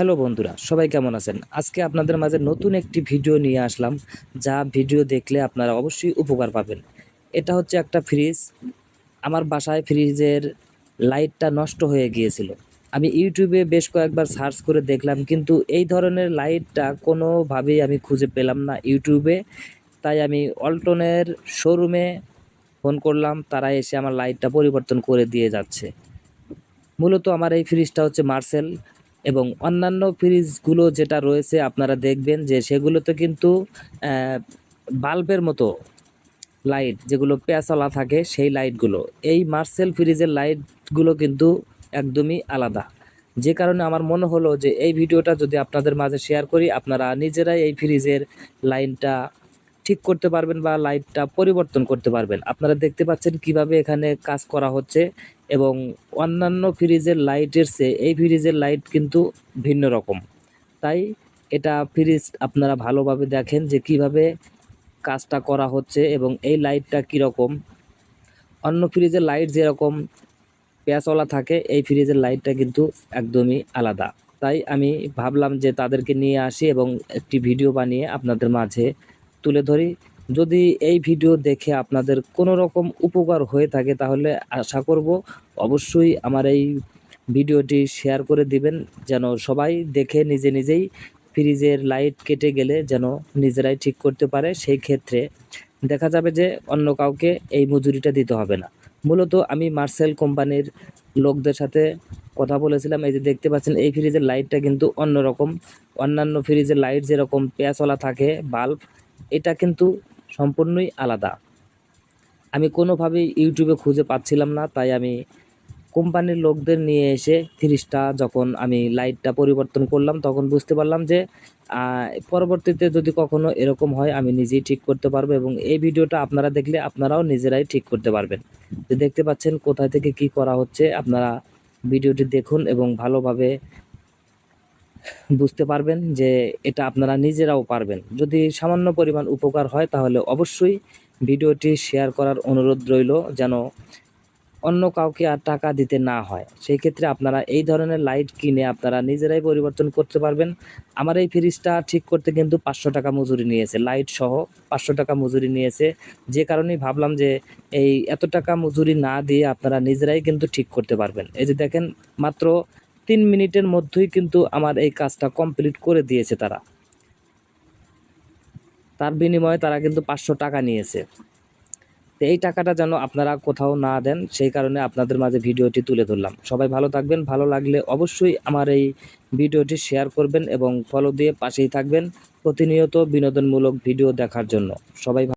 Hello বন্ধুরা, সবাই কেমন আছেন? আজকে আপনাদের মাঝে নতুন একটি ভিডিও নিয়ে আসলাম, যা ভিডিও দেখলে আপনারা অবশ্যই উপকার পাবেন। এটা হচ্ছে একটা ফ্রিজ আমার বাসায় ফ্রিজের লাইটটা নষ্ট হয়ে গিয়েছিল। আমি ইউটিউবে বেশ কয়েকবার সার্চ করে দেখলাম, কিন্তু এই ধরনের লাইটটা কোনোভাবেই আমি খুঁজে পেলাম না ইউটিউবে তাই আমি অল্টনের শোরুমে ফোন করলাম, তারা এসে আমার লাইটটা পরিবর্তন করে দিয়ে যাচ্ছে। মূলত আমার এই ফ্রিজটা হচ্ছে মার্সেল এবং অন্যান্য ফ্রিজগুলো যেটা রয়েছে আপনারা দেখবেন যে সেগুলোতে কিন্তু বাল্বের মতো লাইট যেগুলো পেঁচালা থাকে সেই লাইটগুলো। এই মার্সেল ফ্রিজের লাইটগুলো কিন্তু একদমই আলাদা। যে কারণে আমার মনে হলো যে এই ভিডিওটা যদি আপনাদের মাঝে শেয়ার করি, আপনারা নিজেরাই এই ফ্রিজের লাইনটা ঠিক করতে পারবেন বা লাইটটা পরিবর্তন করতে পারবেন। আপনারা দেখতে পাচ্ছেন কীভাবে এখানে কাজ করা হচ্ছে এবং অন্যান্য ফ্রিজের লাইটের চেয়ে এই ফ্রিজের লাইট কিন্তু ভিন্ন রকম। তাই এটা ফ্রিজ আপনারা ভালোভাবে দেখেন যে কীভাবে কাজটা করা হচ্ছে এবং এই লাইটটা কীরকম। অন্য ফ্রিজের লাইট যেরকম পেঁচওয়ালা থাকে, এই ফ্রিজের লাইটটা কিন্তু একদমই আলাদা। তাই আমি ভাবলাম যে তাদেরকে নিয়ে আসি এবং একটি ভিডিও বানিয়ে আপনাদের মাঝে তুলে ধরি। যদি এই ভিডিও দেখে আপনাদের কোনো রকম উপকার হয়ে থাকে তাহলে আশা করব অবশ্যই আমার এই ভিডিওটি শেয়ার করে দিবেন, যেন সবাই দেখে নিজে নিজেই ফ্রিজের লাইট কেটে গেলে যেন নিজেরাই ঠিক করতে পারে। সেই ক্ষেত্রে দেখা যাবে যে অন্য কাউকে এই মজুরিটা দিতে হবে না। মূলত আমি মার্সেল কোম্পানির লোকদের সাথে কথা বলেছিলাম। এই যে দেখতে পাচ্ছেন, এই ফ্রিজের লাইটটা কিন্তু অন্যরকম। অন্যান্য ফ্রিজের লাইট যেরকম পেঁচওয়ালা থাকে, বাল্ব এটা কিন্তু সম্পূর্ণই আলাদা। আমি কোনোভাবেই ইউটিউবে খুঁজে পাচ্ছিলাম না, তাই আমি কোম্পানির লোকদের নিয়ে এসে ফ্রিজটা যখন আমি লাইটটা পরিবর্তন করলাম, তখন বুঝতে পারলাম যে পরবর্তীতে যদি কখনো এরকম হয়, আমি নিজেই ঠিক করতে পারব এবং এই ভিডিওটা আপনারা দেখলে আপনারাও নিজেরাই ঠিক করতে পারবেন। তো দেখতে পাচ্ছেন কোথায় থেকে কি করা হচ্ছে, আপনারা ভিডিওটি দেখুন এবং ভালোভাবে বুঝতে পারবেন যে এটা আপনারা নিজেরাও পারবেন। যদি সামান্য পরিমাণ উপকার হয়, তাহলে অবশ্যই ভিডিওটি শেয়ার করার অনুরোধ রইল যেন অন্য কাউকে আর টাকা দিতে না হয়। সেই ক্ষেত্রে আপনারা এই ধরনের লাইট কিনে আপনারা নিজেরাই পরিবর্তন করতে পারবেন। আমার এই ফ্রিজটা ঠিক করতে কিন্তু পাঁচশো টাকা মজুরি নিয়েছে, লাইট সহ পাঁচশো টাকা মজুরি নিয়েছে। যে কারণেই ভাবলাম যে এই এত টাকা মজুরি না দিয়ে আপনারা নিজেরাই কিন্তু ঠিক করতে পারবেন। এই যে দেখেন, মাত্র তিন মিনিটের মধ্যেই কিন্তু আমার এই কাজটা কমপ্লিট করে দিয়েছে তারা। তার বিনিময়ে তারা কিন্তু পাঁচশো টাকা নিয়েছে। তো এই টাকাটা যেন আপনারা কোথাও না দেন, সেই কারণে আপনাদের মাঝে ভিডিওটি তুলে ধরলাম। সবাই ভালো থাকবেন, ভালো লাগলে অবশ্যই আমার এই ভিডিওটি শেয়ার করবেন এবং ফলো দিয়ে পাশেই থাকবেন প্রতিনিয়ত বিনোদনমূলক ভিডিও দেখার জন্য। সবাই